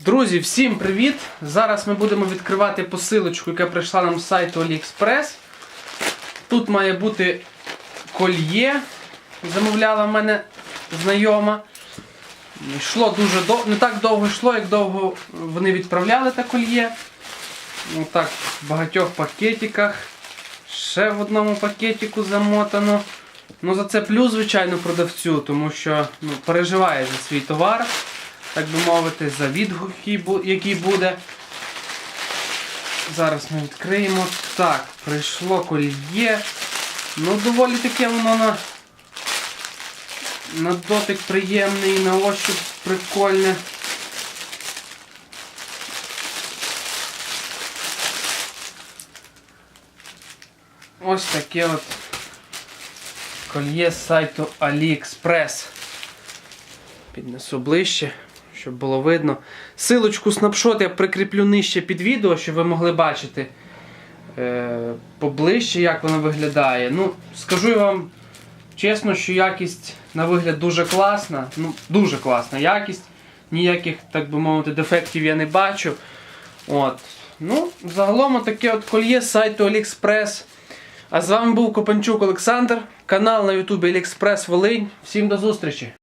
Друзі, всім привіт! Зараз ми будемо відкривати посилочку, яка прийшла нам з сайту AliExpress. Тут має бути кольє. Замовляла в мене знайома. Йшло дуже довго, не так довго йшло, як довго вони відправляли те кольє. Отак, в багатьох пакетиках. Ще в одному пакетику замотано. Ну за це плюс, звичайно, продавцю, тому що ну, переживає за свій товар, так би мовити, за відгук, який буде. Зараз ми відкриємо. Так, прийшло кольє. Ну, доволі таке воно на, на дотик приємний, на ощуп прикольне. Ось таке от кольє з сайту AliExpress. Піднесу ближче, щоб було видно. Силочку снапшот я прикріплю нижче під відео, щоб ви могли бачити е, поближче, як воно виглядає. Ну, скажу вам чесно, що якість на вигляд дуже класна. Ну, дуже класна якість. Ніяких, так би мовити, дефектів я не бачу. От. Ну, загалом таке от кольє з сайту AliExpress. А з вами був Копанчук Олександр, канал на Ютубі AliExpress Волинь. Всім до зустрічі!